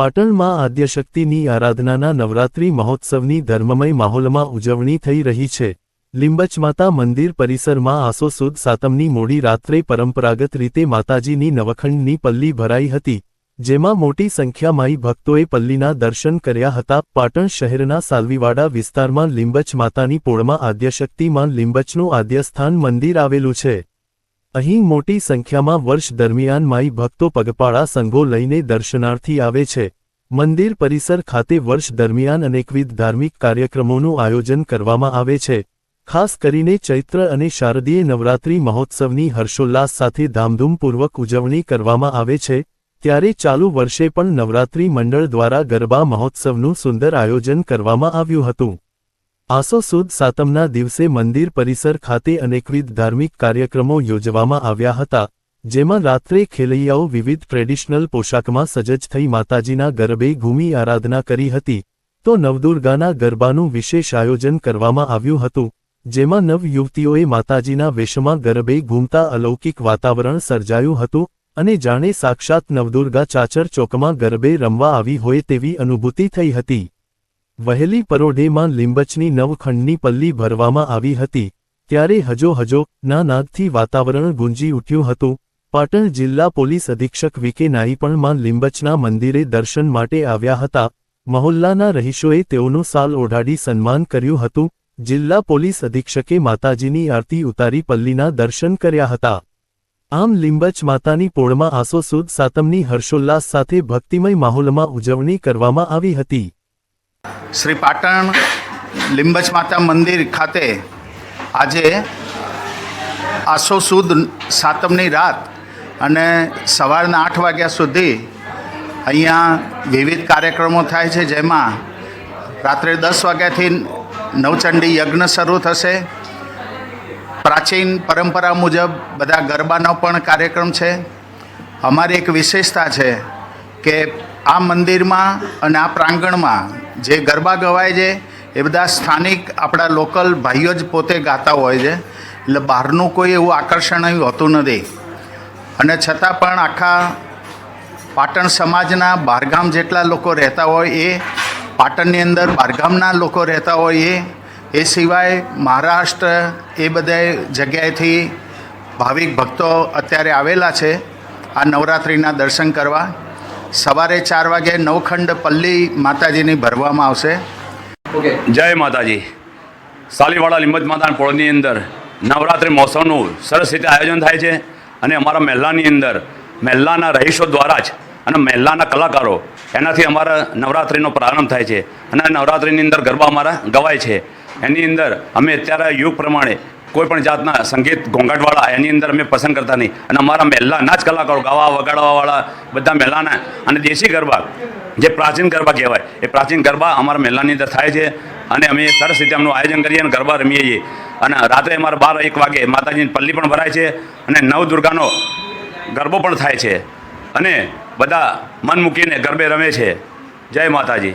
પાટણમાં આદ્યશક્તિની આરાધનાના નવરાત્રિ મહોત્સવની ધર્મમય માહોલમાં ઉજવણી થઈ રહી છે. લીંબચ માતા મંદિર પરિસરમાં આસો સુદ સાતમની મોડી રાત્રે પરંપરાગત રીતે માતાજીની નવખંડની પલ્લી ભરાઈ હતી, જેમાં મોટી સંખ્યામાં ભક્તોએ પલ્લીના દર્શન કર્યા હતા. પાટણ શહેરના સાલવીવાડા વિસ્તારમાં લીંબચ માતાની પોળમાં આદ્યશક્તિમાં લીંબચનું આદ્યસ્થાન મંદિર આવેલું છે. અહીં મોટી સંખ્યામાં વર્ષ દરમિયાન માઈ ભક્તો પગપાળા સંઘો લઈને દર્શનાર્થી આવે છે. મંદિર પરિસર ખાતે વર્ષ દરમિયાન અનેકવિધ ધાર્મિક કાર્યક્રમોનું આયોજન કરવામાં આવે છે. ખાસ કરીને ચૈત્ર અને શારદીય નવરાત્રિ મહોત્સવની હર્ષોલ્લાસ સાથે ધામધૂમપૂર્વક ઉજવણી કરવામાં આવે છે. ત્યારે ચાલુ વર્ષે પણ નવરાત્રિ મંડળ દ્વારા ગરબા મહોત્સવનું સુંદર આયોજન કરવામાં આવ્યું હતું. આસો સુદ સાતમના દિવસે મંદિર પરિસર ખાતે અનેકવિધ ધાર્મિક કાર્યક્રમો યોજવામાં આવ્યા હતા, જેમાં રાત્રે ખેલૈયાઓ વિવિધ ટ્રેડિશનલ પોશાકમાં સજજ થઈ માતાજીના ગરબે ઘૂમી આરાધના કરી હતી, તો નવદુર્ગાના ગરબાનું વિશેષ આયોજન કરવામાં આવ્યું હતું, જેમાં નવ યુવતીઓએ માતાજીના વેશમાં ગરબે ઘૂમતા અલૌકિક વાતાવરણ સર્જાયું હતું અને જાણે સાક્ષાત નવદુર્ગા ચાચર ચોકમાં ગરબે રમવા આવી હોય તેવી અનુભૂતિ થઈ હતી. વહેલી પરોઢેમાં લીંબચની નવખંડની પલ્લી ભરવામાં આવી હતી, ત્યારે હજો હજો ના નાદથી વાતાવરણ ગુંજી ઉઠ્યું હતું. પાટણ જિલ્લા પોલીસ અધિક્ષક વીકે નાઈ પણ માં લીંબચના મંદિરે દર્શન માટે આવ્યા હતા. મહોલ્લાના રહીશોએ તેઓનું સાલ ઓઢાડી સન્માન કર્યું હતું. જિલ્લા પોલીસ અધિક્ષકે માતાજીની આરતી ઉતારી પલ્લીના દર્શન કર્યા હતા. આમ લીંબચ માતાની પોળમાં આસો સુદ સાતમની હર્ષોલ્લાસ સાથે ભક્તિમય માહોલમાં ઉજવણી કરવામાં આવી હતી. શ્રી પાટણ લીંબચ માતા મંદિર ખાતે આજે આસો સુદ સાતમની રાત અને સવારના આઠ વાગ્યા સુધી અહીંયા વિવિધ કાર્યક્રમો થાય છે જેમાં રાત્રે દસ વાગ્યાથી નવચંડી યજ્ઞ શરૂ થશે. પ્રાચીન પરંપરા મુજબ બધા ગરબાનો પણ કાર્યક્રમ છે. અમારી એક વિશેષતા છે કે આ મંદિરમાં અને આ પ્રાંગણમાં જે ગરબા ગવાય છે, એ બધા સ્થાનિક આપણા લોકલ ભાઈઓ જ પોતે ગાતા હોય છે. એટલે બહારનું કોઈ એવું આકર્ષણ હોતું નથી. અને છતાં પણ આખા પાટણ સમાજના બહારગામ જેટલા લોકો રહેતા હોય, એ પાટણની અંદર બહારગામના લોકો રહેતા હોય, એ એ સિવાય મહારાષ્ટ્ર એ બધા જગ્યાએથી ભાવિક ભક્તો અત્યારે આવેલા છે. આ નવરાત્રિના દર્શન કરવા. સવારે ચાર વાગે નવખંડ પલ્લી માતાજીની ભરવામાં આવશે. ઓકે. જય માતાજી. સાલીવાડા લીંબત માતાના પોળની અંદર નવરાત્રિ મહોત્સવનું સરસ રીતે આયોજન થાય છે અને અમારા મહેલાની અંદર મહેલાના રહીશો દ્વારા જ અને મહેલાના કલાકારો એનાથી અમારા નવરાત્રિનો પ્રારંભ થાય છે. અને નવરાત્રિની અંદર ગરબા અમારા ગવાય છે. એની અંદર અમે અત્યારે યુગ પ્રમાણે કોઈ પણ જાતના સંગીત ઘોંઘાટવાળા એની અંદર અમે પસંદ કરતા નહીં. અને અમારા મહેલાના જ કલાકારો, ગાવા વગાડવાવાળા બધા મહેલાના. અને દેશી ગરબા, જે પ્રાચીન ગરબા કહેવાય, એ પ્રાચીન ગરબા અમારા મહેલાની અંદર થાય છે. અને અમે સરસ રીતે એમનું આયોજન કરીએ અને ગરબા રમીએ છીએ. અને રાત્રે અમારે બાર એક વાગે માતાજીની પલ્લી પણ ભરાય છે અને નવ દુર્ગાનો ગરબો પણ થાય છે. અને બધા મન મૂકીને ગરબે રમે છે. જય માતાજી.